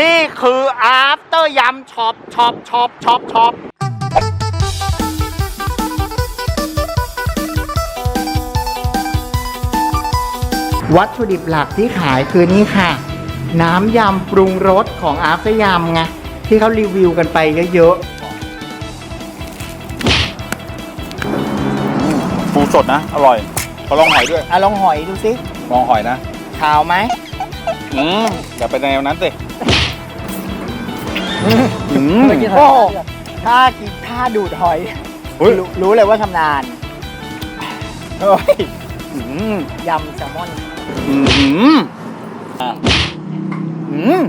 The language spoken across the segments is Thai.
นี่คือ after ยำช็อปช็อปช็อปช็อปช็อปวัตถุดิบหลักที่ขายคือนี่ค่ะ น้ำยำปรุงรสของ after ยำไงที่เขารีวิวกันไปเยอะปูสดนะ อร่อยเขาลองหอยด้วยๆอะลองหอยดูสิลองหอยนะ ขาวไหม อืมอย่าไปแนวนั้นสิ อืมอืมโอ้ถ้ากินท่าดูดหอยเฮ้ย รู้รู้เลยว่าชำนาญเฮ้ยอืมยำแซลมอนอืมอะอืม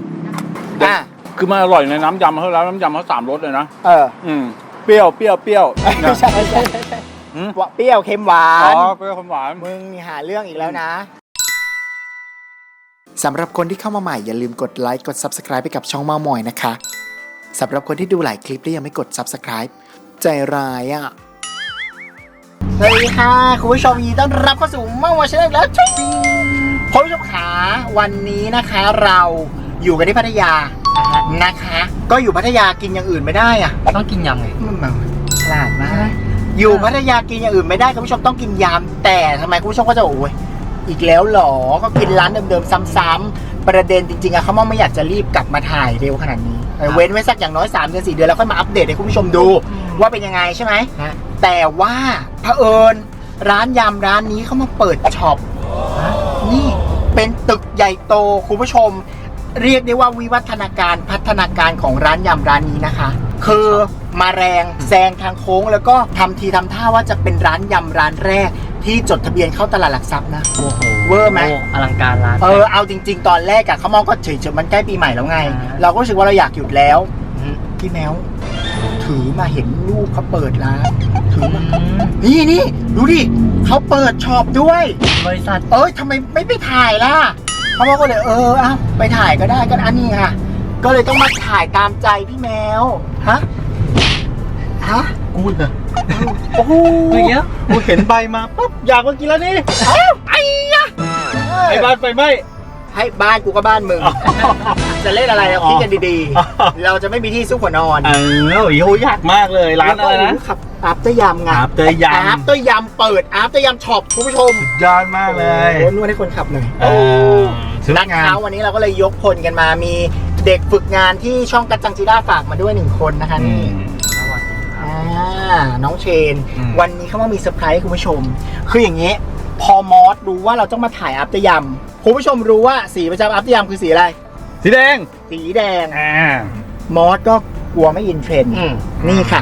อะคือมันอร่อยในน้ำยำเขาแล้วน้ำยำเขาสามรสเลยนะเอออืมเปรี้ยวเปรี้ยวเปรี้ยวไม่ใช่ไม่ใช่ไม่ใช่อืมเปรี้ยวเค็มหวาอ๋อนเปรี้ยวหวาน มึงนี่หาเรื่องอีกแล้วนะ สำหรับคนที่เข้ามาใหม่อย่าลืมกดไลค์กด Subscribe ไปกับช่องเมามอยนะคะ สำหรับคนที่ดูหลายคลิปแล้วยังไม่กด Subscribe ใจร้ายอะ สวัสดีค่ะ คุณผู้ชมยินดีต้อนรับเข้าสู่เมื่อวันเช้าอีกแล้วจุ๊บคุณผู้ชมขาวันนี้นะคะเราอยู่กันที่พัทยานะคะ ก็อยู่พัทยากินอย่างอื่นไม่ได้อะต้องกินยำไงมันแบบฉลาดมาก อยู่พัทยากินอย่างอื่นไม่ได้คุณผู้ชมต้องกินยำแต่ทำไมคุณผู้ชมก็จะบอกโอ้ยอีกแล้วเหรอ ก็กินร้านเดิมๆซ้ำๆ ประเด็นจริงๆอะเขาไม่อยากจะรีบกลับมาถ่ายเร็วขนาดนี้เออเว้นไว้สักอย่างน้อย3เดือน4เดือนแล้วค่อยมาอัปเดตให้คุณผู้ชมดู ว่าเป็นยังไงใช่ไหม ฮะ แต่ว่าเผอิญร้านยำร้านนี้เขามาเปิดช็อปนี่เป็นตึกใหญ่โตคุณผู้ชม เรียกได้ว่าวิวัฒนาการพัฒนาการของร้านยำร้านนี้นะคะ คือมาแรงแซงทางโค้ง แล้วก็ทำทีทำท่าว่าจะเป็นร้านยำร้านแรก ที่จดทะเบียนเข้าตลาดหลักทรัพย์นะ โอ้โหเวอร์ไหม อลังการร้าน เออเอาจริง ๆ ตอนแรกอะเขามองก็เฉยๆมันใกล้ปีใหม่แล้วไง อ่า เราก็รู้สึกว่าเราอยากหยุดแล้ว อืมพี่แมว ถือมาเห็นรูปเขาเปิดร้านถือมาอืมนี่นี่ดูดิเขาเปิดช็อปด้วย บริษัท เอ้ยทำไมไม่ไปถ่ายล่ะเขาบอกก็เลยเออเอาไปถ่ายก็ได้ก็อันนี้ค่ะ ก็เลยต้องมาถ่ายตามใจพี่แมวฮะ ฮะกูเหรอโอ้โหเมื่อกี้กูเห็นใบมาปุ๊บอยากมากินแล้วนี่เอ้าไอ้ยะไอ้บ้านไฟไหม้ให้บ้านกูก็บ้านมึง จะเล่นอะไรเราอ๋อคิดกันดีๆ เราจะไม่มีที่ซุกหัวนอนเออโอ้ยอยากมากเลยร้านอะไรนะขับอาบเตอร์ยำไง After ยำอาบเตอร์ยำเปิดอาบเตอร์ยำช็อปคุณผู้ชมยอดมากเลยโอ้นวดให้คนขับหน่อยเออชุดนักงานเช้าวันนี้เราก็เลยยกพลกันมามีเด็กฝึกงานที่ช่องกัจจังจีด้าฝากมาด้วยหนึ่งคนนะคะอืนี่มอ่า น้องเชน อืม วันนี้เขามามีเซอร์ไพรส์ให้คุณผู้ชม คืออย่างนี้ พอมอสรู้ว่าเราต้องมาถ่ายอัพเตอร์ยำคุณผู้ชมรู้ว่าสีประจำอัพเตอร์ยำคือสีอะไร สีแดงสีแดง อ่ามอสก็กลัวไม่อินเทรนด์อืมนี่ค่ะ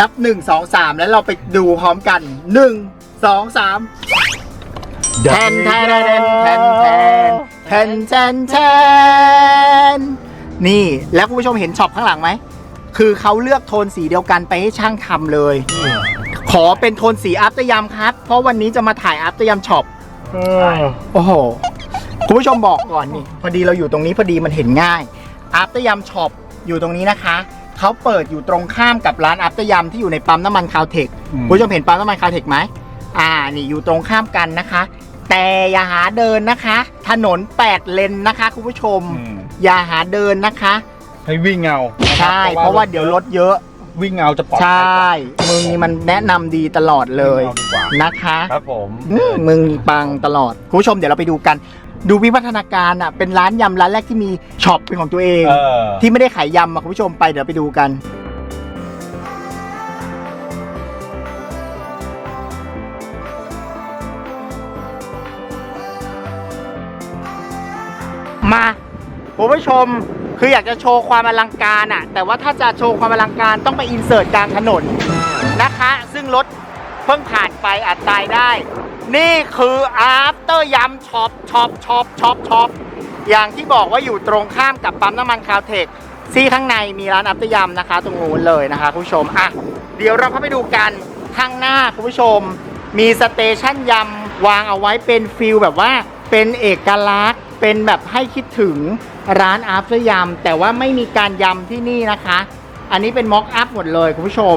นับหนึ่งสองสามแล้วเราไปดูพร้อมกันหนึ่งสองสามแทนแทนแทนแทนแทนแทนแทนแทนนี่ แล้วคุณผู้ชมเห็นช็อปข้างหลังไหม คือเขาเลือกโทนสีเดียวกันไปให้ช่างทำเลย ขอเป็นโทนสีอัพตยามครับ เพราะวันนี้จะมาถ่ายอัพตยามช็อปโอ้โห คุณผู้ชมบอกก่อนนี่ พอดีเราอยู่ตรงนี้พอดีมันเห็นง่ายอัพตยามช็อปอยู่ตรงนี้นะคะเขาเปิดอยู่ตรงข้ามกับร้านอัพตยามที่อยู่ในปั๊มน้ำมันคาวเทคคุณผู้ชมเห็นปั๊มน้ำมันคาวเทคไหมอ่านี่อยู่ตรงข้ามกันนะคะ แต่อย่าหาเดินนะคะ ถนน8เลนนะคะ คุณผู้ชมอืมอย่าหาเดินนะคะ ให้วิ่งเงา ใช่ เพราะว่าเดี๋ยวรถเยอะ วิ่งเงาจะปลอดใชภัย่มึงนี่มันแนะนำดีตลอดเลยวิ่งเงาดีกว่า นะคะครับผมอืมมึงปังตลอดคุณผู้ชมเดี๋ยวเราไปดูกัน ดูวิวัฒนาการอะเป็นร้านยำร้านแรกที่มีช็อปเป็นของตัวเอง เออที่ไม่ได้ขายยำมาคุณผู้ชมไปเดี๋ยวไปดูกัน มาคุณผู้ชม คืออยากจะโชว์ความอลังการอะแต่ว่าถ้าจะโชว์ความอลังการต้องไปอินเสิร์ตกลางถนนนะคะ ซึ่งรถเพิ่งผ่านไปอาจตายได้ นี่คือ after ยำช็อปช็อปช็อปช็อปช็อปอย่างที่บอกว่าอยู่ตรงข้ามกับปั๊มน้ำมันคาวเทคซี่ข้างในมีร้านอัพเตอร์ยำนะคะ ตรงนู้นเลยนะคะคุณผู้ชมอะเดี๋ยวเราเข้าไปดูกันข้างหน้าคุณผู้ชม มีสเตชันยำวางเอาไว้เป็นฟิลแบบว่าเป็นเอกลักษณ์ เป็นแบบให้คิดถึง ร้านอัพเตอร์ยำแต่ว่าไม่มีการยำที่นี่นะคะ อันนี้เป็นม็อกอัพหมดเลยคุณผู้ชม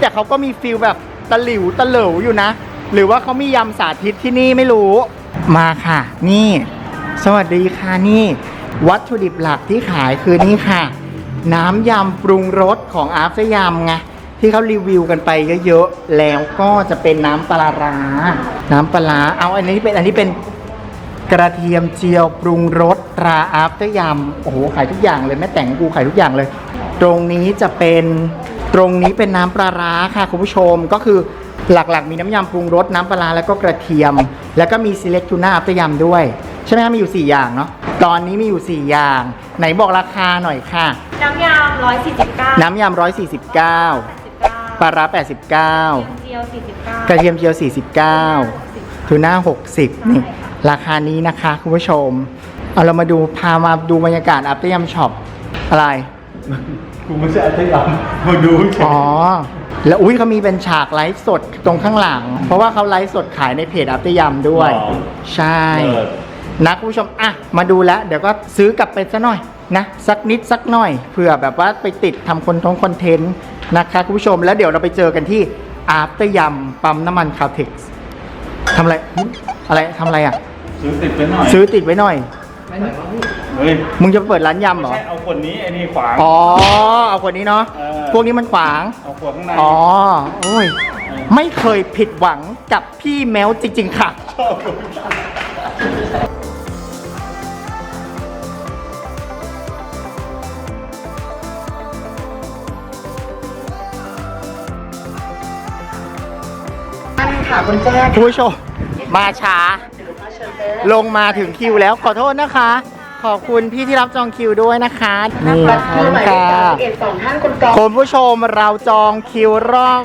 แต่เขาก็มีฟิลแบบตะหลิวตะเหลวอยู่นะ หรือว่าเขามียำสาธิตที่นี่ไม่รู้ มาค่ะ นี่ สวัสดีค่ะนี่ วัตถุดิบหลักที่ขายคือนี่ค่ะ น้ำยำปรุงรสของอาร์ฟยำไงที่เขารีวิวกันไปเยอะๆ แล้วก็จะเป็นน้ำปลาร้า น้ำปลาร้าเอาอันนี้เป็นอันนี้เป็น กระเทียมเจียวปรุงรสตราอาร์ฟยำโอ้โหขายทุกอย่างเลยแม่แต่งกูขายทุกอย่างเลย ตรงนี้จะเป็นตรงนี้เป็นน้ำปลาร้าค่ะคุณผู้ชมก็คือหลักๆ มีน้ำยำปรุงรสน้ำปลาร้าแล้วก็กระเทียม แล้วก็มี select tuna อัพยำด้วย ใช่ไหมครับมีอยู่ 4 อย่างเนาะตอนนี้มีอยู่ 4 อย่าง ไหนบอกราคาหน่อยค่ะ น้ำยำร้อยสี่สิบเก้าน้ำยำ149 ปลาร้า89 เจียวสี่สิบเก้ากระเทียมเจียว 49ทูน่า60 นี่ ราคานี้นะคะคุณผู้ชม เอาเรามาดูพามาดูบรรยากาศอัพยำช็อปอะไรกูไม่ใช่อัตยำมาดูเฉยอ๋อแล้วอุ้ยเขามีเป็นฉากไลฟ์สดตรงข้างหลัง เพราะว่าเขาไลฟ์สดขายในเพจอัพยำด้วย ใช่นะคุณผู้ชมอะมาดูแล้ว เดี๋ยวก็ซื้อกลับไปซะหน่อยนะสักนิดสักหน่อยเผื่อแบบว่าไปติดทำคนท้องคอนเทนต์นะคะคุณผู้ชมแล้วเดี๋ยวเราไปเจอกันที่อาร์ตยำปั๊มน้ำมันคาเท็กซ์ทำอะไรหึอะไรทำอะไรอะ ซื้อติดไปหน่อยซื้อติดไว้หน่อย เฮ้ยมึงจะเปิดร้านยำเหรอ ใช่เอาคนนี้ไอ้นี่ขวาง อ๋อ เอาคนนี้เนาะ เออ พวกนี้มันขวาง เอาขวางข้างในอ๋อ โอ้ย ไม่เคยผิดหวังกับพี่แมวจริง ๆ ค่ะค่ะคุณแจ้งคุณผู้ชมมาช้า ลงมาถึงคิวแล้วขอโทษนะคะ ขอบคุณพี่ที่รับจองคิวด้วยนะคะนี่ค่ะเอ็ดสองท่านคุณกอล์ฟคุณผู้ชมเราจองคิวรอบ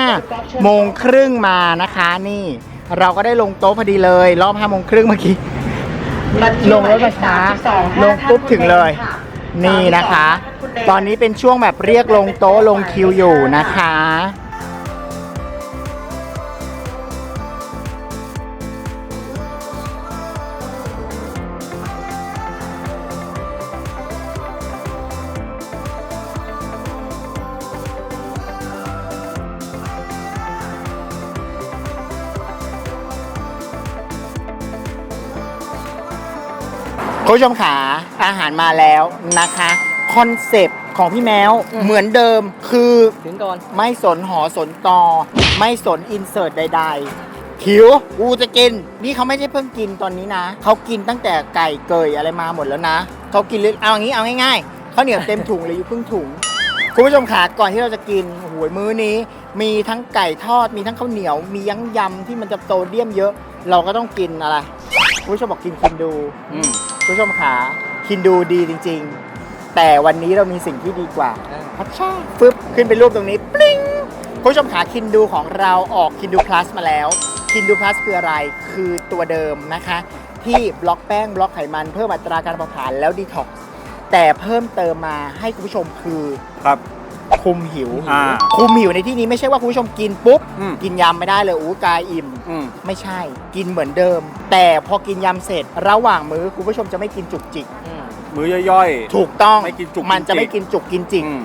5โมงครึ่งมานะคะนี่ เราก็ได้ลงโต๊ะพอดีเลย รอบ5โมงครึ่งเมื่อกี้ลงรถมาช้าลงปุ๊บถึงเลย นี่นะคะ ตอนนี้เป็นช่วงแบบเรียกลงโต๊ะลงคิวอยู่นะคะ ผู้ชมขาอาหารมาแล้วนะคะคอนเซปต์ของพี่แมวเหมือนเดิมคือถึงก่อนไม่สนหอสนตอ ไม่สนอินเสิร์ตใด ๆ หิวกูจะกิน นี่เขาไม่ได้เพิ่งกินตอนนี้นะ เขากินตั้งแต่ไก่เกยอะไรมาหมดแล้วนะ เขากินเลยเอาอย่างนี้เอาง่ายๆข้าวเหนียวเต็มถุงเลยอยู่ครึ่งถุงคุณผู้ชมขาก่อนที่เราจะกินโอ้โหมื้อนี้ มีทั้งไก่ทอดมีทั้งข้าวเหนียว มียังยำที่มันจะโซเดียมเยอะ เราก็ต้องกินอะไร คุณผู้ชมบอกกินคินดูอืม คุณผู้ชมขาคินดูดีจริง ๆ แต่วันนี้เรามีสิ่งที่ดีกว่าพัชชาฟึบขึ้นเป็นรูปตรงนี้ปลิ้งคุณผู้ชมขาคินดูของเราออกคินดูพลัสมาแล้วคินดูพลัสคืออะไรคือตัวเดิมนะคะ ที่บล็อกแป้งบล็อกไขมันเพิ่มอัตราการเผาผลาญแล้วดีท็อกซ์แต่เพิ่มเติมมาให้คุณผู้ชมคือ ครับ คุมหิว อ่าคุมหิวในที่นี้ไม่ใช่ว่าคุณผู้ชมกินปุ๊บ อืม กินยำไม่ได้เลยอู้กายอิ่ม อืม ไม่ใช่กินเหมือนเดิม แต่พอกินยำเสร็จระหว่างมื้อคุณผู้ชมจะไม่กินจุกจิก มื้อย่อย ถูกต้องไม่กินจุกมันจะกินจิก ไม่กินจุกกินจิก อืม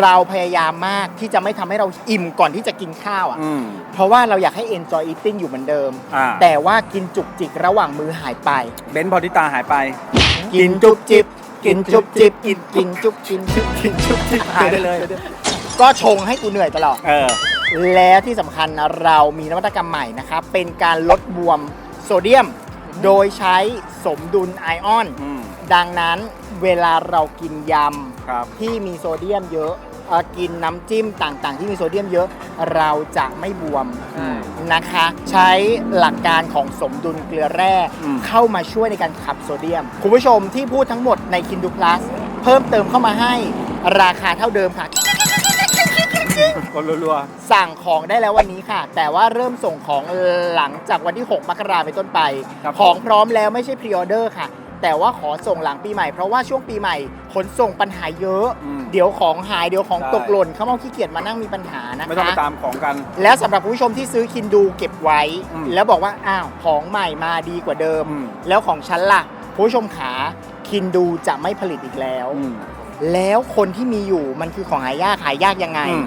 เราพยายามมากที่จะไม่ทำให้เราอิ่มก่อนที่จะกินข้าวอะ อืม เพราะว่าเราอยากให้ enjoy eating อยู่เหมือนเดิม อ่า แต่ว่ากินจุกจิกระหว่างมื้อหายไป เบนซ์พอทิตาหายไป กินจุบจิบ กินจุบจิบกินกินจุบกินจุบกินจุบจิบหายไปเลย ก็ชงให้กูเหนื่อยตลอด เออ แล้วที่สำคัญนะเรามีนวัตกรรมใหม่นะครับ เป็นการลดบวมโซเดียม โดยใช้สมดุลไอออน อืมดังนั้นเวลาเรากินยครับำที่มีโซเดียมเยอะเอ่อ กินน้ำจิ้มต่างๆ ที่มีโซเดียมเยอะ เราจะไม่บวมใช่นะคะ ใช้หลักการของสมดุลเกลือแร่อืมเข้ามาช่วยในการขับโซเดียม คุณผู้ชมที่พูดทั้งหมดในคินดูพลัสเพิ่มเติมเข้ามาให้ราคาเท่าเดิมค่ะคนรัวสั่งของได้แล้ววันนี้ค่ะ แต่ว่าเริ่มส่งของหลังจากวันที่ 6 มกราเป็นต้นไปครับของพร้อมแล้วไม่ใช่พรีออเดอร์ค่ะ แต่ว่าขอส่งหลังปีใหม่ เพราะว่าช่วงปีใหม่ขนส่งปัญหาเยอะ อืมเดี๋ยวของหายเดี๋ยวของใช่ ตกหล่นเขาเอาขี้เกียจมานั่งมีปัญหานะๆไม่ต้องไปคะตามของกัน แล้วสำหรับผู้ชมที่ซื้อคินดูเก็บไว้ อืมแล้วบอกว่าอ้าวของใหม่มาดีกว่าเดิม อืม แล้วของฉันล่ะผู้ชมขาคินดูจะไม่ผลิตอีกแล้ว อืม แล้วคนที่มีอยู่มันคือของหายากหายากยังไง อืม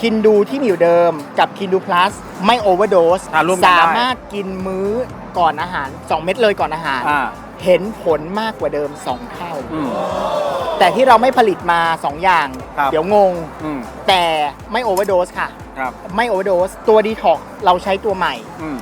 คินดูที่มีอยู่เดิมกับคินดูพลัสไม่โอเวอร์โดสอ่าร่วมกันได้ สามารถกินมื้อก่อนอาหาร 2 เม็ดเลยก่อนอาหาร อ่า เห็นผลมากกว่าเดิม 2 เท่า อืม แต่ที่เราไม่ผลิตมา 2 อย่าง ครับ เดี๋ยวงง อืมแต่ไม่โอเวอร์โดสค่ะ ครับไม่โอเวอร์โดสตัวดีท็อกเราใช้ตัวใหม่ อืม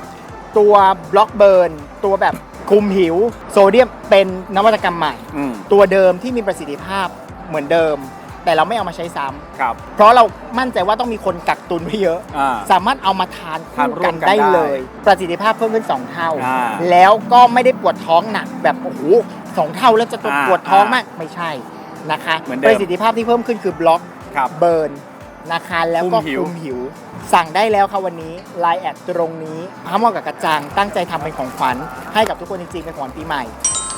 ตัวบล็อกเบิร์นตัวแบบคุมหิว โซเดียมเป็นนวัตกรรมใหม่ อืมตัวเดิมที่มีประสิทธิภาพเหมือนเดิม แต่เราไม่เอามาใช้ซ้ำครับเพราะเรามั่นใจว่าต้องมีคนกักตุนไว้เยอะ อ่า สามารถเอามาทานทานคู่ร่วกัมนกันได้ได้เลย ประสิทธิภาพเพิ่มขึ้น 2 เท่า อ่าแล้วก็ไม่ได้ปวดท้องหนักแบบโอ้โหสองเท่าแล้วจะอ่าปวดท้องมากไม่ใช่นะคะเหมือนเดิม ประสิทธิภาพที่เพิ่มขึ้นคือบล็อก ครับ เบิร์นนะคะแล้วก็คุมหิว คุมหิว สั่งได้แล้วค่ะวันนี้ไลน์แอดตรงนี้พามอกับกระจังตั้งใจทำเป็นของขวัญให้กับทุกคนจริงๆเป็นของขวัญปีใหม่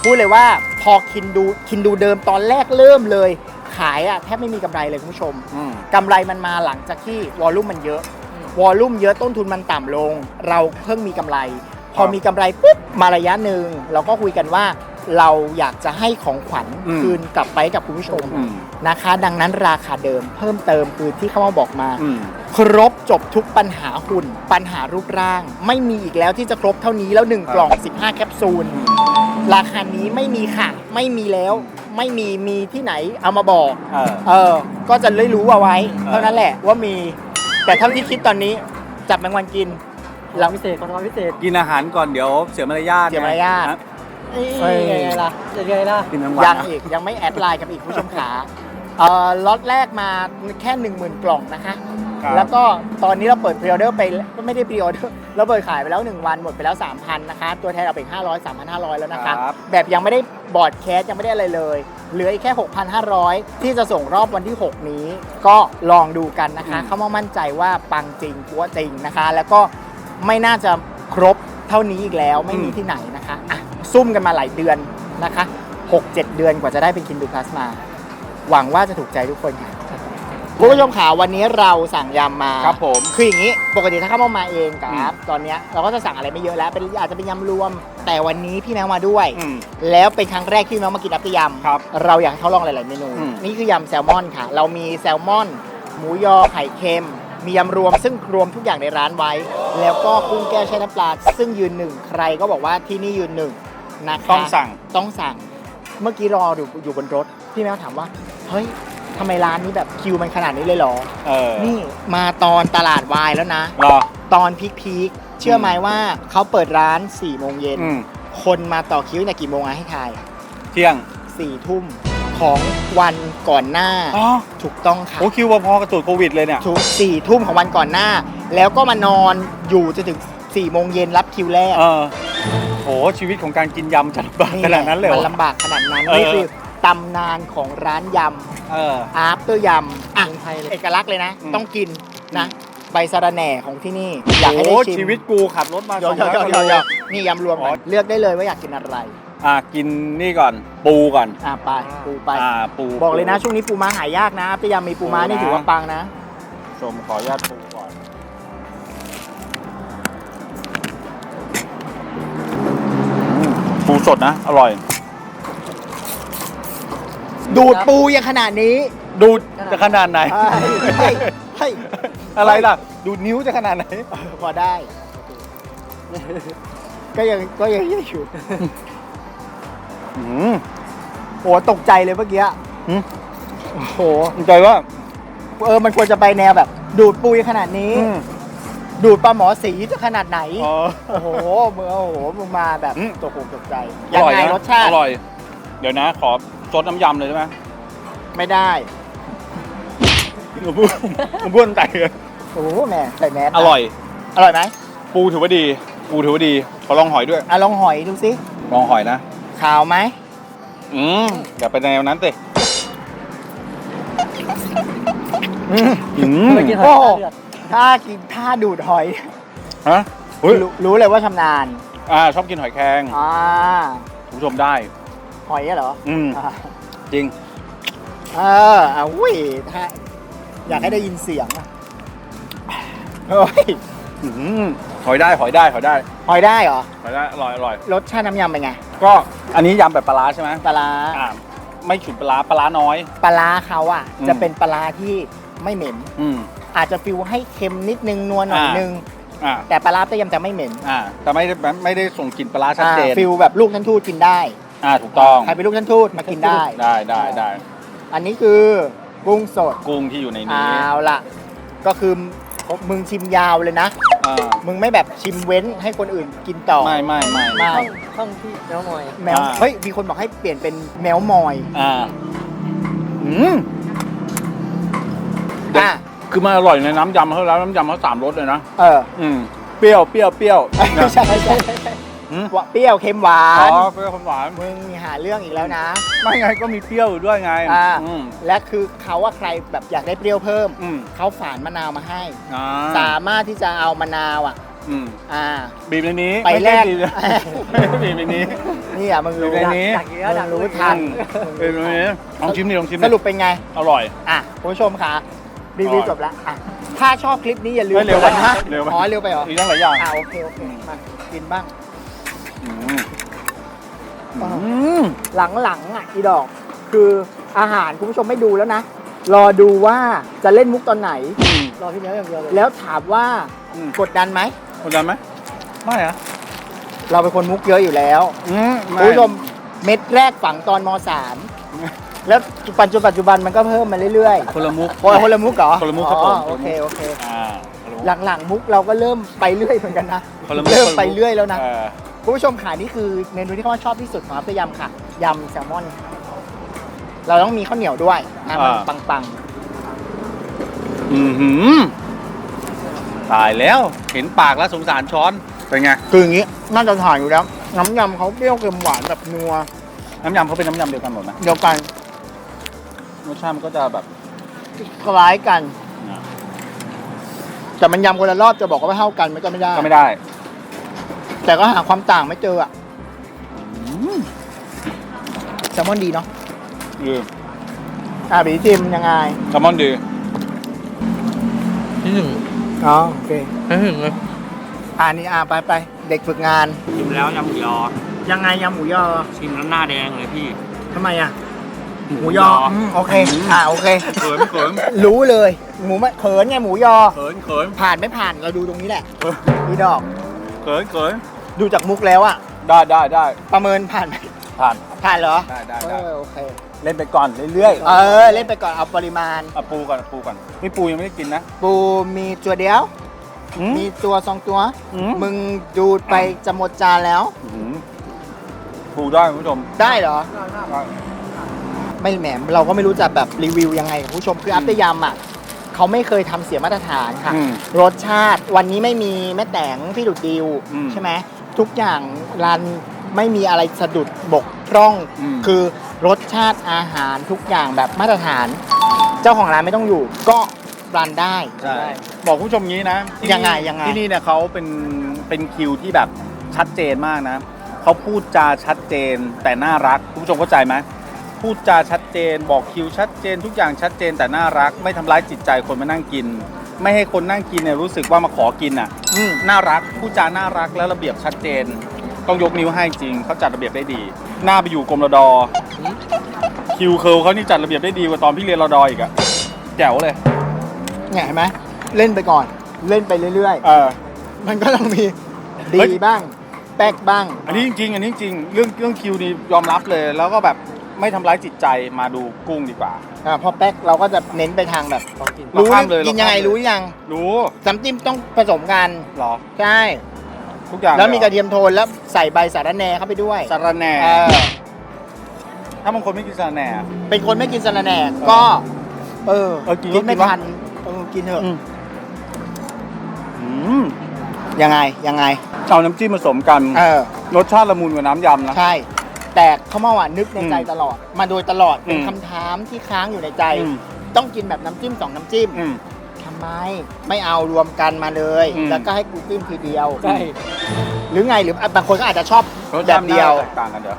พูดเลยว่าพอคินดูคินดูเดิมตอนแรกเริ่มเลย ขายอะแทบไม่มีกำไรเลยคุณผู้ชมอืม กำไรมันมาหลังจากที่วอลลุ่มมันเยอะ วอลลุ่มเยอะต้นทุนมันต่ำลง เราเพิ่งมีกำไร พอมีกำไรปุ๊บมาระยะหนึ่งเราก็คุยกันว่า เราอยากจะให้ของขวัญอืม คืนกลับไปกับคุณผู้ชมอืมนะคะ ดังนั้นราคาเดิมเพิ่มเติมคือที่เขามาบอกมา อืม ครบจบทุกปัญหาหุ่น ปัญหารูปร่าง ไม่มีอีกแล้วที่จะครบเท่านี้แล้ว 1 กล่อง 15 แคปซูล ราคานี้ไม่มีค่ะ ไม่มีแล้ว ไม่มีมีที่ไหนเอามาบอก เออ เออ ก็จะได้รู้เอาไว้ เออ เท่านั้นแหละว่ามี แต่เท่าที่คิดตอนนี้จับแมงวันกินเราพิเศษขอพิเศษกินอาหารก่อนเดี๋ยวเสียมารยาทเสียมารยาทนะเอ้ยยังไงล่ะยังไงล่ะ กินทั้งวันยังนะ อีกยังไม่แอดไลน์กับอีกผู้ชมขาเอ่อล็อตแรกมาแค่ 1 0,000 กล่องนะคะ ครับ แล้วก็ตอนนี้เราเปิดพรีออเดอร์ไปก็ไม่ได้พรีออเดอร์เราเปิดขายไปแล้ว 1 วันหมดไปแล้ว 3,000นะคะตัวแทนเอาไปอีก500 3,500 แล้วนะคะ ครับ แบบยังไม่ได้บอร์ดแคสยังไม่ได้อะไรเลยเหลืออีกแค่ 6,500 ที่จะส่งรอบวันที่ 6 นี้ ก็ลองดูกันนะคะอืม เขามามั่นใจว่าปังจริงกัวจริงนะคะ แล้วก็ไม่น่าจะครบเท่านี้อีกแล้วไม่มีที่ไหนนะคะอะซุ่มกันมาหลายเดือนนะคะ 6-7 เดือนกว่าจะได้เป็นคินดูพลาสมา หวังว่าจะถูกใจทุกคนค่ะ คุณผู้ชมขาวันนี้เราสั่งยำมาครับผมคืออย่างนี้ปกติถ้าเข้ามามาเองกัอืมบตอนเนี้ยเราก็จะสั่งอะไรไม่เยอะแล้วเป็นอาจจะเป็นยำรวม แต่วันนี้พี่แมวมาด้วย อืมแล้วเป็นครั้งแรกที่พี่แมวมากินอัปเตอร์ยครับำเราอยากให้เขาลองหลาย ๆ เมนู อืม นี่คือยำแซลมอนค่ะ เรามีแซลมอน หมูยอไข่เค็ม มียำรวมซึ่งรวมทุกอย่างในร้านไว้ แล้วก็กุ้งแก้วแช่น้ำปลาซึ่งยืนหนึ่งใครก็บอกว่าที่นี่ยืนหนึ่งนะคะ ต้องสั่ง ต้องสั่ง เมื่อกี้รออยู่อยู่บนรถ พี่แมวถามว่า เฮ้ย ทำไมร้านนี้แบบคิวมันขนาดนี้เลยเหรอ เออนี่มาตอนตลาดวายแล้วนะ รอ ตอนพีคพีคๆเชื่อไหมว่าเขาเปิดร้าน4ี่โมงเย็น อืม คนมาต่อคิวตั้งแต่กี่โมงอะให้ทายเที่ยง4ี่ทุ่มของวันก่อนหน้า อ๋อ ถูกต้องค่ะ โอ้คิวพอๆกับตรวจโควิดเลยเนี่ย ถูกสี่ทุ่มของวันก่อนหน้า แล้วก็มานอนอยู่จนถึง4ี่โมงเย็นรับคิวแรกเออโหชีวิตของการกินยำจะลำบากขนาดนั้นเลยเหรมันอลำบากขนาดนั้นเออ นี่คือ ตำนานของร้านยเออำอาร์เตอร์ยำอะเมืองไทยเลย เอกลักษณ์เลยนะ อืม ต้องกินนะ ใบสะระแหน่ของที่นี่ อยากให้ได้โอ้ชิมชีวิตกูขับรถมาเดี๋ยวสองเดี๋ยวร้อยเดี๋ยวกว่าเดี๋ยวโลนี่ยำรวมอ๋กัอ นเลือกได้เลยว่าอยากกินอะไร อะกินนี่ก่อน ปูก่อนอะไปปูไป อ่าปูบอกเลยนะช่วงนี้ปูม้าหายากนะแต่ยำมีปูม้าปูนะนี่ถือว่าปังนะ ชมขออนุญาตปูก่อน อืมปูสดนะ อร่อย ดูดปูยังขนาดนี้ ดูดจะขนาดไหนเฮ้ยเฮ้ยอะไรล่ะ ดูดนิ้วจะขนาดไหน พอได้ ก็ยังก็ยังยังอยู่อืมโอ้ตกใจเลยเมื่อกี้หืมโอ้โหใจว่า เออมันควรจะไปแนวแบบ ดูดปูยังขนาดนี้ อืมดูดปลาหมอสีจะขนาดไหน อ๋อ โอ้โหมึงโอ้โหมึงมาแบบอืม ตกอกตกใจอยังร่อยไงนะรสชาติ อร่อย เดี๋ยวนะ ขอ ซดน้ำยำเลยได้ไหมไม่ได้ผมพูดผมพูดใจเลยโอ้โหแหม่ใส่แมสนะอร่อย อร่อยไหมปูถือว่าดี ปูถือว่าดี ขอลองหอยด้วย อะลองหอยดูสิลองหอยนะ ขาวไหมอืมอย่าไปแนวนั้นสิอืมอืมไปกินหโอ้อยโหเดือด ถ้ากินถ้าดูดหอยฮะเฮ้ยรู้รู้เลยว่าชำนาญอ่าชอบกินหอยแครงอ่าคุณผู้ชมได้ หอยอะเหรออืม อ่าจริง เอออะอุ้ยถ้าอยากให้ได้ยินเสียงอะเฮ้ยอืมหอยได้หอยได้หอยได้หอยได้เหรอ หอยได้อร่อยอร่อย รสชาติน้ำยำเป็นไงก็อันนี้ยำแบบปลาร้าใช่ไหมปลาร้าอ่าไม่ฉุนปลาร้าปลาร้าน้อย ปลาร้าเขาอะ อืม จะเป็นปลาร้าที่ไม่เหม็น อืม อาจจะฟิลให้เค็มนิดนึงนัวหน่อยอ่านึงอ่าแต่ปลาร้าเต้ยำจะไม่เหม็นอ่าแต่ไม่ได้ไม่ได้ส่งกลิ่นปลาร้าชัดเจน อ่าฟิลแบบลูกท่านทูตกินได้ อ่าถูกต้องใครเป็นลูกท่านทูตมากินได้ ได้ได้ได้อันนี้คือกุ้งสดกุ้งที่อยู่ในนี้เอาล่ะก็คือมึงชิมยาวเลยนะ อ่ามึงไม่แบบชิมเว้นให้คนอื่นกินต่อ ไม่ไม่ไม่ไม่ ช่องช่องที่น้องมอย แมวอ่า เฮ้ย มีคนบอกให้เปลี่ยนเป็นแมวมอยอ่าอืมเด็ดอะคือมันอร่อยในน้ำยำเขาแล้วน้ำยำเขาสามรสเลยนะ เออ อืมเปรี้ยวเปรี้ยวเปรี้ยว ไม่ใช่ไม่ใช่ หืมหวานเปรี้ยวเค็มหวาอ๋น อเปรี้ยวหวาน มึงหาเรื่องอีกแล้วนะ ไม่ไงก็มีเปรี้ยวอยู่ด้วยไงอ่า อืมและคือเขาว่าใครแบบอยากได้เปรี้ยวเพิ่ม อืมเขาฝานมะนาวมาให้ อ่าสามารถที่จะเอามะนาวอะ อืมอ่า บีบในนี้ไปแลกม่ใช่บีบไม่ได้บีบในนี้ นี่อะมึงรู้ในนี้ ดักเยอะดักมึงรู้ทันบีบในนี้ลองชิมดิลองชิมดิสรุปเป็นไง อร่อย อะคุณผู้ชมค่ะรีวิวอร่อยจบแล้วอะถ้าชอบคลิปนี้อย่าลืมเฮ้ยเร็วกไปดนะเร็วไป อ๋อเร็วไปเหรออีกตั้งหลายอย่าง อะโอเคโอเคมากินบ้างอืมอืม หลังๆอะอีดอก คืออาหารคุณผู้ชมไม่ดูแล้วนะ รอดูว่าจะเล่นมุกตอนไหน รอพี่เนี้ยอย่างเดียวเลยแล้วถามว่าอืม กดดันไหม กดดันไหมไม่อะเราเป็นคนมุกเยอะอยู่แล้ว อืมคุณผู้ชมเม็ดแรกฝังตอนม .3 แล้วปัจจุบันปัจจุบันมันก็เพิ่มมาเรื่อยคนละมุก ๆโอ้ยคนละมุกเหรอคนละมุกครับผม อ๋อโอเคโอเค อ่าคนละมุก หลังๆ มุกเราก็เริ่มไปเรื่อยเหมือนกันนะ คนละมุกเริ่มคนละมุกไปเรื่อยแล้วนะ เออ คุณผู้ชมขานี่คือเมนูที่เขาว่าชอบที่สุดของอัพยำค่ะยำแซลมอนเราต้องมีข้าวเหนียวด้วยนะมันปังอือหือตายแล้วเห็นปากแล้วสงสารช้อน เป็นไง ๆคืออย่างนี้น่าจะถ่ายอยู่แล้ว น้ำยำเขาเปรี้ยวเค็มหวานแบบนัวน้ำยำเขาเป็นน้ำยำเดียวกันหมดไหมเดียวกันรสชาติมันก็จะแบบ คล้ายกัน อ่า แต่มันยำคนละรอบจะบอกว่าไม่เท่ากันมันก็ไม่ได้ก็ไม่ได้ แต่ก็หาความต่างไม่เจออะแซลมอนดีเนาะอืออะบีจิมยังไงแซลมอนดีที่หนึ่งอ๋อโอเคที่หนึ่งเลยอ่านี่อ่าไปไปเด็กฝึกงานชิมแล้วยำหมูยอ ยังไงยำหมูยอ ชิมแล้วหน้าแดงเลยพี่ทำไมอะหมูยออืมโอเค อ่าโอเคเขินเขินรู้เลย หมูมะเขินไงหมูยอเขินเขินผ่านไม่ผ่านเราดูตรงนี้แหละอีดอกเขินเขิน ดูจากมุกแล้วอะได้ได้ได้ประเมินผ่านไหมผ่านผ่านเหรอ ได้ได้เอได้อโอเค เล่นไปก่อนเรื่อยเออ เล่นไปก่อนเอาปริมาณๆเอาปูก่อนเอาปูก่อนนี่ปูยังไม่ได้กินนะ ปูมีตัวเดียว อืมมีตัวสองตัว อืม มึงดูดไปจะหมดจานแล้ว อื้อหือปูได้คุณผู้ชมได้เหรอ ได้ไม่แหมเราก็ไม่รู้จะแบบรีวิวยังไงกับผู้ชมคืออัพเดยำอะเขาไม่เคยทำเสียมาตรฐานค่ะ อืม รสชาติวันนี้ไม่มีแม่แตงพี่ดุดดิวอืม ใช่ไหม ทุกอย่างรันไม่มีอะไรสะดุดบกพร่อง อืม คือรสชาติอาหารทุกอย่างแบบมาตรฐาน เจ้าของร้านไม่ต้องอยู่ ก็รันได้ ใช่บอกคุณผู้ชมงี้นะที่ยังไงยังไง ที่นี่เนี่ยเขาเป็นเป็นคิวที่แบบชัดเจนมากนะเขาพูดจาชัดเจนแต่น่ารักคุณผู้ชมเข้าใจไหมพูดจาชัดเจน บอกคิวชัดเจน ทุกอย่างชัดเจนแต่น่ารัก ไม่ทำร้ายจิตใจคนมานั่งกิน ไม่ให้คนนั่งกินเนี่ยรู้สึกว่ามาขอกินอะอืมน่ารักพูดจาน่ารักแล้วระเบียบชัดเจน ต้องยกนิ้วให้จริงเขาจัดระเบียบได้ดี หน้าไปอยู่กรมรดคิวเคิลเขานี่จัดระเบียบได้ดีกว่าตอนพี่เรียนรดอีกอะแจ๋วเลยเนี่ยเห็นไหมเล่นไปก่อน เล่นไปเรื่อยเออ ๆ มันก็ต้องมีเฮ้ดียบ้าง แป๊กบ้าง อันนี้จริงๆอันนี้จริงเรื่องเรื่องคิวนี่ยอมรับเลย แล้วก็แบบ ไม่ทำร้ายจิตใจมาดูกุ้งดีกว่า อ่าพอแป๊กเราก็จะเน้นไปทางแบบลองกินเรารู้ข้ามเลยกินเรายังไงข้ามเลย รู้ยังรู้น้ำจิ้มต้องผสมกันเหรอ ใช่ทุกอย่างแล้วมีลกยระเทียมโทนแล้วใส่ใบสาระแหน่เข้าไปด้วยสาระแหน่เออถ้าบางคนไม่กินสาระแหน่อะเป็นคนไม่กินสาระแหน่ก็ เออเออกินกินไม่กินวะ ทันเออกินเถอะอืมอืมยังไงยังไง เอาน้ำจิ้มผสมกัน เออรสชาติละมุนกว่าน้ำยำนะ ใช่ แต่เขามาว่านึกในใจอืมตลอด มาโดยตลอดเป็นอืมคำถามที่ค้างอยู่ในใจ อืม ต้องกินแบบน้ำจิ้มสองน้ำจิ้มอืม ทำไม ไม่เอารวมกันมาเลย อืม แล้วก็ให้กูจิ้มทีเดียว ใช่หรือไงหรือบางคนก็อาจจะชอบรสแบชาบติเดียวแตกต่างกันเดี๋ยว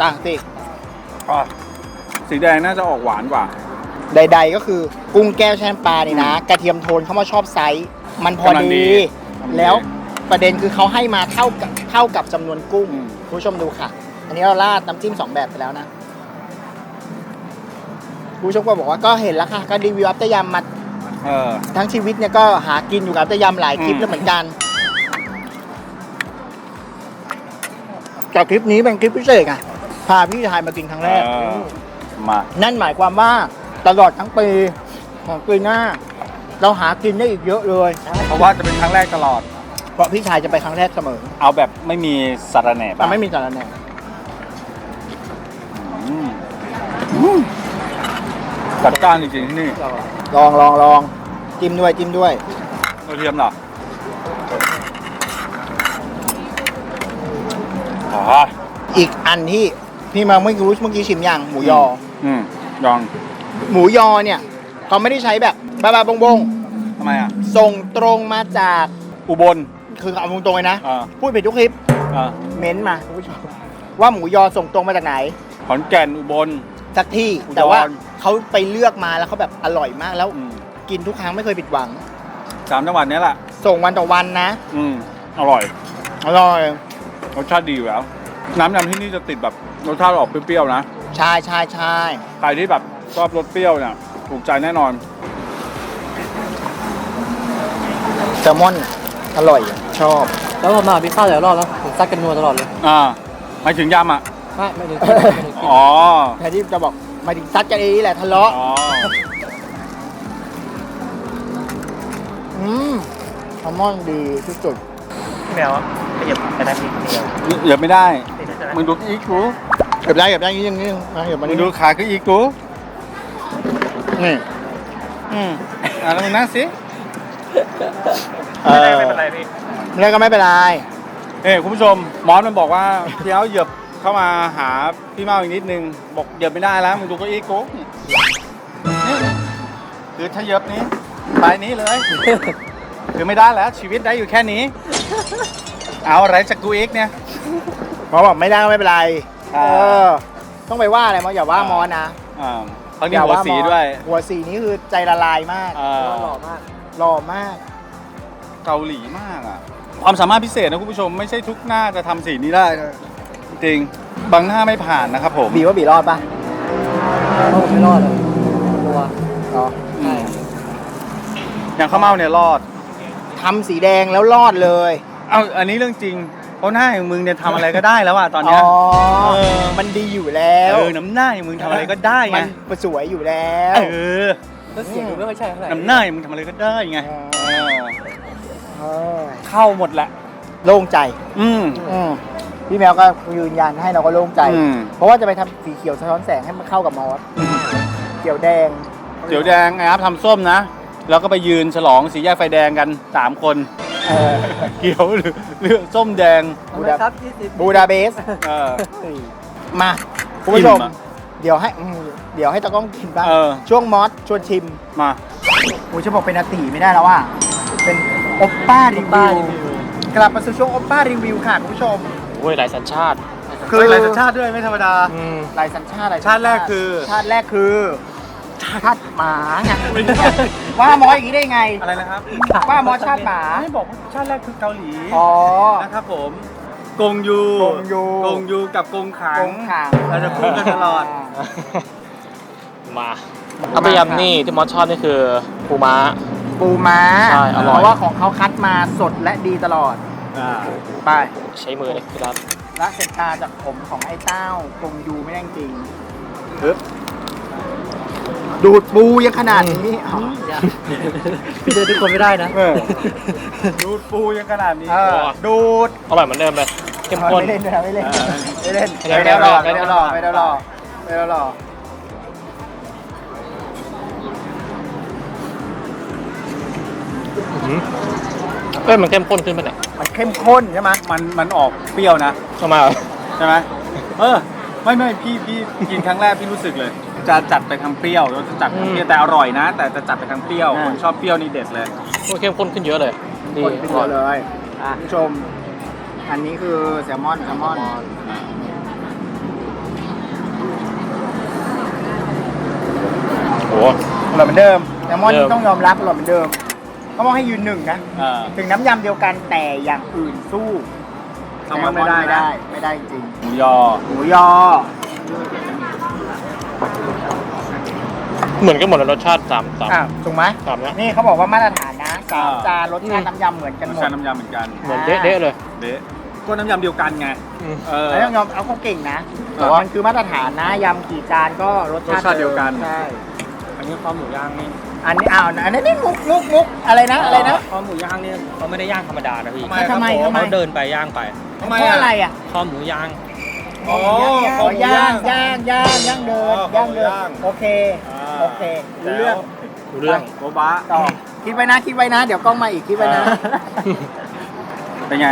ต่างสิอะสีแดงน่าจะออกหวานกว่า ใด ๆ ก็คือกุ้งแก้วแช่น้ำปลานี่นะ กระเทียมโทนเขามาชอบไซส์มันพอกำลังดีดี กำลังดีแล้วประเด็นคือเขาให้มาเท่ากับเท่ากับจำนวนกุ้งอืม คุณผู้ชมดูค่ะ อันนี้เราราดน้ำจิ้มสองแบบไปแล้วนะคุณผู้ชมก็บอกว่าก็เห็นแล้วค่ะก็รีวิวอัพเตอร์ยำมาเออ ทั้งชีวิตเนี่ยก็หากินอยู่กับอัพเตอร์ยำหลายคลิปอืม แล้วเหมือนกันแต่คลิปนี้เป็นคลิปพิเศษไงทพาพี่ชายมากินครั้งแรก เออมานั่นหมายความว่าตลอดทั้งปีของปีหน้า เราหากินได้อีกเยอะเลยเพราะว่าจะเป็นครั้งแรกตลอด เพราะพี่ชายจะไปครั้งแรกเสมอเอาแบบไม่มีสารแหน่แต่ไม่มีสารแหน่ จัดจ้านจริงๆที่นี่ลองลองลองจิ้มด้วยจิ้มด้วยกระเทียมเหรออ๋ออีกอันที่พี่มาไม่รู้เมื่อกี้ชิมยังหมูยอออืมยองหมูยอเนี่ยเขาไม่ได้ใช้แบบบาบาบงบงทำไมอะ ส่งตรงมาจากอุบล คือเอาตรงๆเลยนะ อ่า พูดผิดทุกคลิป อ่าเม้นต์มาคุณผู้ชมว่าหมูยอส่งตรงมาจากไหน ขอนแก่นอุบล สักที่อุดร แต่ว่าเขาไปเลือกมาแล้วเขาแบบอร่อยมากแล้ว อืมกินทุกครั้งไม่เคยผิดหวัง สามจังหวัดเนี้ยแหละส่งวันต่อวันนะ อืมอร่อย อร่อย รสชาติดีอยู่แล้ว น้ำยำที่นี่จะติดแบบรสชาติออกเปรี้ยวๆนะใช่ใช่ใช่ใครที่แบบชอบรสเปรี้ยวเนี่ยถูกใจแน่นอน แซลมอน อร่อย ชอบ แล้วพอมาพิซซ่าหลายรอบแล้วผมซัดกันนัวตลอดเลย อ่าหมายถึงยำอะ ไม่ไม่ถึงกินไม่ถึงกินอ๋อ แทนที่จะบอกหมายถึงซัดกันเองนี่แหละทะเลาะ อ๋อ อืมแซลมอนดีที่สุดแมวขยับไปได้พี่เดียวเหยียบไม่ได้มึงดูอีกกูเก็บได้เก็บได้นิดนึงนิดนึงมาเก็บมามึนิงดดูนึงขาคืออีกกูนี่อืมอ่าแล้วมึงนั่งสิ เออไม่เป็นไรพี่ไม่ได้ก็ไม่เป็นไร เอ้ยคุณผู้ชมมอสมันบอกว่าพี่เอาเหยียบ เข้ามาหาพี่เมาอีกนิดนึง บอกเหยียบไม่ได้แล้วมึงดูเก็อีกกูนี่คือถ้าเหยียบนี้ไปนี้เลย คือไม่ได้แล้ว ชีวิตได้อยู่แค่นี้ เอาอะไรจากกูอีกเนี่ยหมอบอกไม่ได้ก็ไม่เป็นไรใช่เออต้องไปว่าอะไรมออย่าว่ามอนะอ่าเขานี่หัวสีด้วย หัวสีนี่คือใจละลายมากอ่าหล่อมากหล่อมาก เกาหลีมากอะ ความสามารถพิเศษนะคุณผู้ชมไม่ใช่ทุกหน้าจะทำสีนี้ได้นะ จริง บางหน้าไม่ผ่านนะครับผม บีว่าบีรอดปะผมไม่รอดเลยกลัวอ๋อใช่อย่างข้าวเม่าเนี่ยรอด ทำสีแดงแล้วรอดเลย เอาอันนี้เรื่องจริง เพราะหน้าอย่างมึงเนี่ยทำอะไรก็ได้แล้วอะตอนเนี้ยเออ มันดีอยู่แล้วเออน้ำหน้าอย่างมึงทำอะไรก็ได้ไง มันสวยอยู่แล้ว เออ แล้วเสียงดูไม่ค่อยใช่เท่าไหร่น้ำหน้าอย่างมึงทำอะไรก็ได้ไง เออเออเข้าหมดแหละ โล่งใจ อืม อืม พี่แมวก็ยืนยันให้เราก็โล่งใจ อืม เพราะว่าจะไปทำสีเขียวสะท้อนแสงให้มันเข้ากับมอสเขียวแดงเดี๋ยวแดงไอ้ครับทำส้มนะ แล้วก็ไปยืนฉลองสีแยกไฟแดงกันสามคน เออเขียวหรือหรือส้มแดงบูดาครับยี่สิบบูดาเบส เออ มาคุณผู้ชม อิ่มอะเดี๋ยวให้อืมเดี๋ยวให้ตะกล้องกินบ้างเออ ช่วงมอสชวนชิมมา โอ้ยจะบอกเป็นอาตีไม่ได้แล้วว่า เป็นโอปป้ารีป้าวิวรีวิวกลับมาสู่ช่วงโอปป้ารีวิวค่ะคุณผู้ชม โอ้ยหลายสัญชาติ คือหลายสัญชาติด้วยไม่ธรรมดา อืม หลายสัญชาติหลายชาติแรกคือ ชาติแรกคือ ชาติหมาไงไม่ใช่ ว่ามอสอย่างนี้ได้ไง อะไรนะครับว่ามอสชาติหมา ไม่บอกว่าชาติแรกคือเกาหลีอ๋อ นะครับผมกงยูกงยู กงยูกับกงขังกงขังเราจะพูดกันตลอด มาเอาไปยำนี่ที่มอสชอบนี่คือปูม้า ปูม้าใช่อร่อย เพราะว่าของเขาคัดมาสดและดีตลอด อ่าไปใช้มือเลยครับละเสร็จตาจากผมของไอ้เต้ากงยูไม่ได้จริงปึ๊บดูดปูยังขนาดนี้อ๋อพี่เจอทุกคนไม่ได้นะ เออดูดปูยังขนาดนี้ เออ ดูด อร่อยเหมือนเดิมเลยเข้มข้นไม่เล่นด้วยนะไม่เล่นเออไม่เล่นไม่ไม่เล่ได้นหลอกไม่ไม่เล่ได้นหลอกไม่ได้หลอกไม่ได้หลอก เอ้ยมันเข้มข้นขึ้นไปไหนอยมันเข้มข้นใช่ไหมมันมันออกเปรี้ยวนะเข้ามาเหรอใช่ไหมเออ ไม่ไม่พี่พี่กินครั้งแรกพี่รู้สึกเลย จะจัดไปทางเปรี้ยวแล้วจะจัดไปทางเปรี้ยวแต่อร่อยนะ แต่จะจัดไปทางเปรี้ยวคนชอบเปรี้ยวนี่เด็ดเลยโอ้ยเข้มข้นขึ้นเยอะเลยดีข้นไปหมดเลยอะคุณผู้ชม อันนี้คือแซลมอนแซลมอนโอ้อร่อยเหมือนเดิมแซลมอนเดินี่มต้องยอมรับอร่อยเหมือนเดิม เขาบอกให้ยืนหนึ่งนะอ่าถึงน้ำยำเดียวกันแต่อย่างอื่นสู้แซลมอนไม่ได้นะ ไม่ได้จริง หมูยอ หมูยอ เหมือนกันหมดเลยรสชาติสามสาม อะถูกไหมสามเนี้ยนี่เขาบอกว่ามาตรฐานนะสามอ่า จานรสชาติน้ำยำเหมือนกันรหสมชาดติน้ำยำเหมือนกันเหมือนเด๊ะๆเลยเดะก็น้ำยำเดียวกันไงอืม เออ แล้วต้องยอมเอาเขาเก่งนะแต่แต่ว่าว่ามันคือมาตรฐานนะยำกี่จานก็รสชาติรสชาติเดียวกัน ใช่อันนี้ข้าวหมูย่างนี่ อันนี้อ้าวอันนี้นี่มุกมุกมุกอะไรนะอะไรนะข้าวหมูย่างนี่เขาไม่ได้ย่างธรรมดานะพี่ทำไมทำไม เขาเดินไปย่างไปทำไมเพราะอะอะไรอะข้าวหมูย่างอ๋ออ๋อย่างย่างย่างย่างเดินอ๋อย่างเดินย่างโอเคอ่า โอเครู้เรื่องรู้เรื่อง โบบะต่อคิดไว้นะคิดไว้นะ เดี๋ยวกล้องมาอีกคิดไว้นะเป็นไง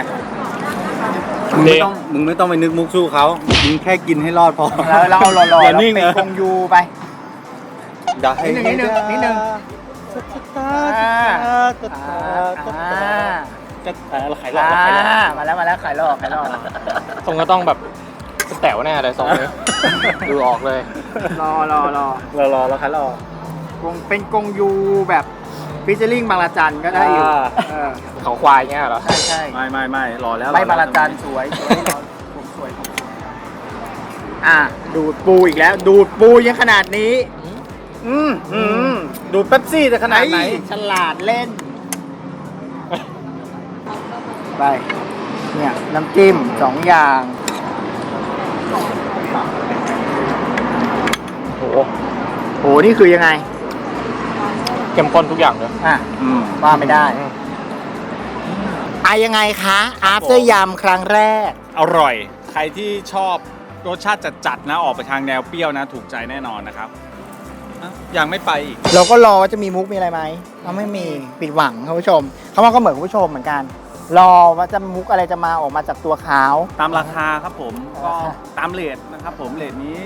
มึงไม่ต้องมึงไม่ต้องไปนึกมุกสู้เขามึงแค่กินให้รอดพอ แล้วเราเอาหล่อๆอย่าแล้วนิ่งเป็นนะกงยูไป ได้นิดนึงนิดนึงนิดนึงอ่าอ่าจะเราขายหลอกอ่าเราขายหลอก มาแล้วมาแล้วขายหลอกขายหลอกทรงก็ต้องแบบเป็นแต๋วแน่เลยทรงนี้ ดูออกเลยรอรอรอรอรอแล้วครับรอกงเป็นกงยูแบบฟิชเชอร์ลิงบางละจันก็ได้อยู่อ่าเออเขาควายเงี้ยเหรอ ใช่ใช่ไม่ไม่ไม่รอแล้วไม่รอแล้วบางละจันสวยสวยรอผมสวยผมสวยอะดูดปูอีกแล้ว ดูดปูยังขนาดนี้ อืมอืมดูเป๊ปซี่จะขนาดไหน ฉลาดเล่น ไป เนี่ย น้ำจิ้มสองอย่างโหโห นี่คือยังไง เข้มข้นทุกอย่างเลยอะอืมว่าไม่ได้อะยังไงคะ after ยำครั้งแรก อร่อย ใครที่ชอบรสชาติจัดๆนะ ออกไปทางแนวเปรี้ยวนะ ถูกใจแน่นอนนะครับอะ ยังไม่ไปอีก เราก็รอว่าจะมีมุกมีอะไรไหมเราไม่มีปิดหวังคุณผู้ชมเขาว่าก็เหมือนคุณผู้ชมเหมือนกัน รอว่าจะมุกอะไรจะมาออกมาจากตัวเขา ตามราคาครับผมก็ตามเลทนะครับผมเลทนี้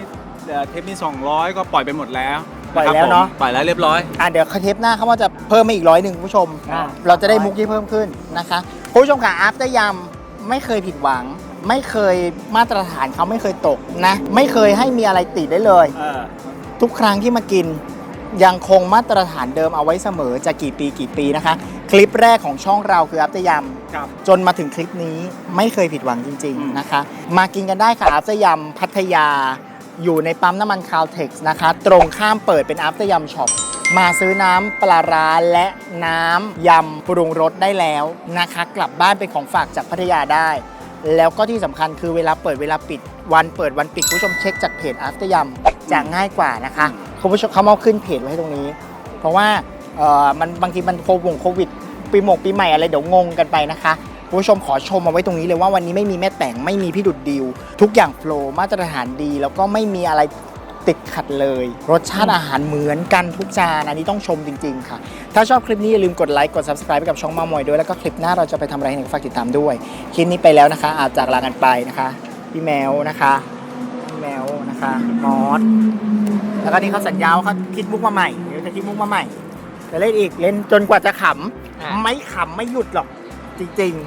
เอ่อเทปนี้200 ก็ปล่อยไปหมดแล้วปล่อยครับแล้วเนาะผมปล่อยแล้วเรียบร้อย อะเดี๋ยวเทปหน้าเขาว่าจะเพิ่มมาอีกร้อยหนึ่งคุณผู้ชม อ่า เราจะได้มุกที่เพิ่มขึ้นนะคะคุณผู้ชมค่ะ after ยำไม่เคยผิดหวัง ไม่เคยมาตรฐานเขาไม่เคยตกนะ ไม่เคยให้มีอะไรติดได้เลย เออ ทุกครั้งที่มากินยังคงมาตรฐานเดิมเอาไว้เสมอจะกี่ปีกี่ปีนะคะ คลิปแรกของช่องเราคืออัพเตยครับำจนมาถึงคลิปนี้ไม่เคยผิดหวังจริง อืม ๆนะคะ มากินกันได้ค่ะอัพเตยำพัทยา อยู่ในปั๊มน้ำมันคาวเท็กซ์นะคะ ตรงข้ามเปิดเป็นอัพเตยำช็อปมาซื้อน้ำปลาร้าและน้ำยำปรุงรสได้แล้วนะคะ กลับบ้านเป็นของฝากจากพัทยาได้ แล้วก็ที่สำคัญคือเวลาเปิดเวลาปิด วันเปิดวันปิดคุณผู้ชมเช็คจากเพจ After ยำจะง่ายกว่านะคะคุณผู้ชมเขามาขึ้นเพจไว้ให้ตรงนี้ เพราะว่าเอ่อมันบางทีมันโควงโควิด ปีหมกปีใหม่อะไรเดี๋ยวงงกันไปนะคะคุณผู้ชมขอชมเอาไว้ตรงนี้เลยว่าวันนี้ไม่มีแม่แต่งไม่มีพี่ดุดดิว ทุกอย่างโฟลว์มาตรฐานดี แล้วก็ไม่มีอะไรติดขัดเลย รสชาติอาหารเหมือนกันทุกจานอันนี้ต้องชมจริง ๆ ค่ะ ถ้าชอบคลิปนี้อย่าลืมกดไลค์กด subscribe ไปกับช่องมามอยด้วยแล้วก็คลิปหน้าเราจะไปทำอะไรให้หนึ่งฝากติดตามด้วย คลิปนี้ไปแล้วนะคะ อาจจากลากันไปนะคะ พี่แมวนะคะพี่แมวนะคะมอสแล้วก็นี่เขาสัญญาว่าเขาคิดมุกมาใหม่เดี๋ยวจะคิดมุกมาใหม่จะเล่นอีกเล่นจนกว่าจะขำไม่ขำไม่หยุดหรอก จริงๆ